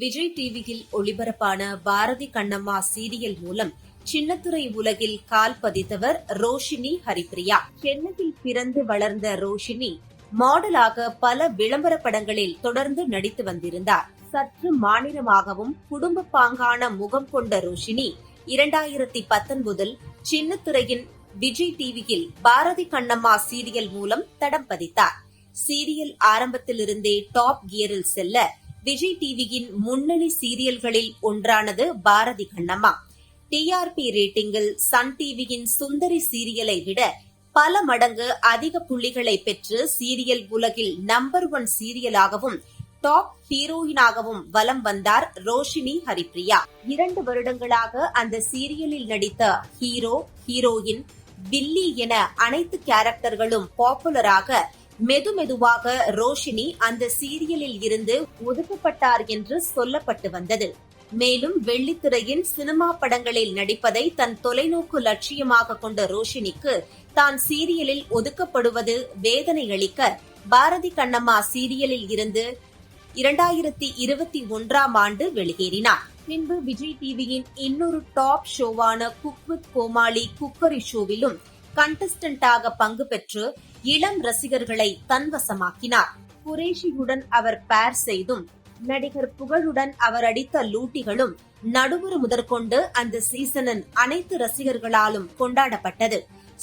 விஜய் டிவியில் ஒளிபரப்பான பாரதி கண்ணம்மா சீரியல் மூலம் சின்னத்துறை உலகில் கால் பதித்தவர் ரோஷினி ஹரிப்ரியா. சென்னையில் பிறந்து வளர்ந்த ரோஷினி மாடலாக பல விளம்பர படங்களில் தொடர்ந்து நடித்து வந்திருந்தார். சற்று மாநிலமாகவும் குடும்ப பாங்கான முகம் கொண்ட ரோஷினி இரண்டாயிரத்தி பத்தொன்பதில் சின்னத்துறையின் விஜய் டிவியில் பாரதி கண்ணம்மா சீரியல் மூலம் தடம் பதித்தார். சீரியல் ஆரம்பத்திலிருந்தே டாப் கியரில் செல்ல விஜய் டிவியின் முன்னணி சீரியல்களில் ஒன்றானது பாரதி கண்ணம்மா. டிஆர்பி ரேட்டிங்கில் சன் டிவியின் சுந்தரி சீரியலை விட பல மடங்கு அதிக புள்ளிகளை பெற்று சீரியல் உலகில் நம்பர் ஒன் சீரியலாகவும் டாப் ஹீரோயினாகவும் வலம் வந்தார் ரோஷினி ஹரிப்ரியா. இரண்டு வருடங்களாக அந்த சீரியலில் நடித்த ஹீரோ ஹீரோயின் வில்லி என அனைத்து கேரக்டர்களும் பாப்புலராக மெது மெதுவாக ரோஷினி அந்த சீரியலில் இருந்து ஒதுக்கப்பட்டார் என்று சொல்லப்பட்டு வந்தது. மேலும் வெள்ளித்துறையின் சினிமா படங்களில் நடிப்பதை தன் தொலைநோக்கு லட்சியமாக கொண்ட ரோஷினிக்கு தான் சீரியலில் ஒதுக்கப்படுவது வேதனை அளிக்க பாரதி கண்ணம்மா சீரியலில் இருந்து இரண்டாயிரத்தி இருபத்தி ஒன்றாம் ஆண்டு வெளியேறினார். பின்பு விஜய் டிவியின் இன்னொரு டாப் ஷோவான குக் வித் கோமாளி குக்கரி ஷோவிலும் கண்டஸ்டன்டாக பங்கு பெற்று இளம் ரசிகர்களை தன்வசமாக்கினார். குரேஷியுடன் அவர் பேர் செய்தும் நடிகர் புகழுடன் அவர் அடித்த லூட்டிகளும் நடுவர் முதற்கொண்டு அந்த சீசனின் அனைத்து ரசிகர்களாலும் கொண்டாடப்பட்டது.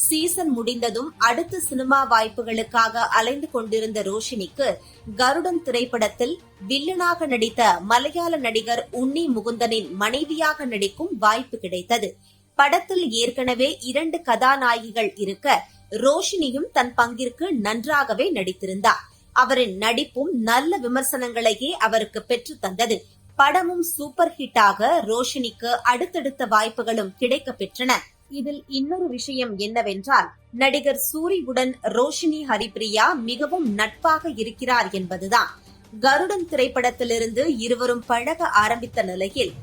சீசன் முடிந்ததும் அடுத்த சினிமா வாய்ப்புகளுக்காக அலைந்து கொண்டிருந்த ரோஷினிக்கு கருடன் திரைப்படத்தில் வில்லனாக நடித்த மலையாள நடிகர் உன்னி முகுந்தனின் மனைவியாக நடிக்கும் வாய்ப்பு கிடைத்தது. படத்தில் ஏற்கனவே இரண்டு கதாநாயகிகள் இருக்க ரோஷினியும் தன் பங்கிற்கு நன்றாகவே நடித்திருந்தார். அவரின் நடிப்பும் நல்ல விமர்சனங்களையே அவருக்கு பெற்று தந்தது. படமும் சூப்பர் ஹிட்டாக ரோஷினிக்கு அடுத்தடுத்த வாய்ப்புகளும் கிடைக்க பெற்றன இதில் இன்னொரு விஷயம் என்னவென்றால் நடிகர் சூரியுடன் ரோஷினி ஹரிபிரியா மிகவும் நட்பாக இருக்கிறார் என்பதுதான். கருடன் திரைப்படத்திலிருந்து இருவரும் பழக ஆரம்பித்த நிலையில்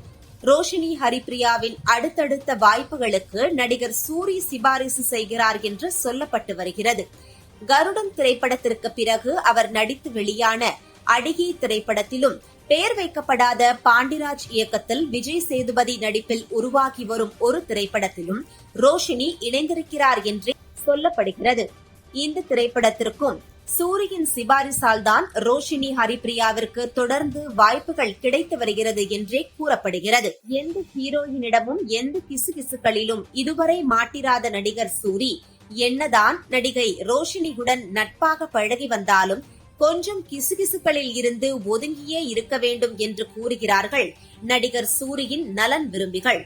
ரோஷினி ஹரிப்ரியாவின் அடுத்தடுத்த வாய்ப்புகளுக்கு நடிகர் சூரி சிபாரிசு செய்கிறார் என்று சொல்லப்பட்டு வருகிறது. கருடன் திரைப்படத்திற்கு பிறகு அவர் நடித்து வெளியான அடிகை திரைப்படத்திலும் பெயர் வைக்கப்படாத பாண்டிராஜ் இயக்கத்தில் விஜய் சேதுபதி நடிப்பில் உருவாகி வரும் ஒரு திரைப்படத்திலும் ரோஷினி இணைந்திருக்கிறார் என்றே சொல்லப்படுகிறது. இந்த திரைப்படத்திற்கும் சூரியின் சிபாரிசால் தான் ரோஷினி ஹரிப்ரியாவிற்கு தொடர்ந்து வாய்ப்புகள் கிடைத்து வருகிறது என்றே கூறப்படுகிறது. எந்த ஹீரோயினிடமும் எந்த கிசுகிசுக்களிலும் இதுவரை மாட்டிராத நடிகர் சூரி என்னதான் நடிகை ரோஷினியுடன் நட்பாக பழகி வந்தாலும் கொஞ்சம் கிசுகிசுக்களில் இருந்து ஒதுங்கியே இருக்க வேண்டும் என்று கூறுகிறார்கள் நடிகர் சூரியின் நலன் விரும்பிகள்.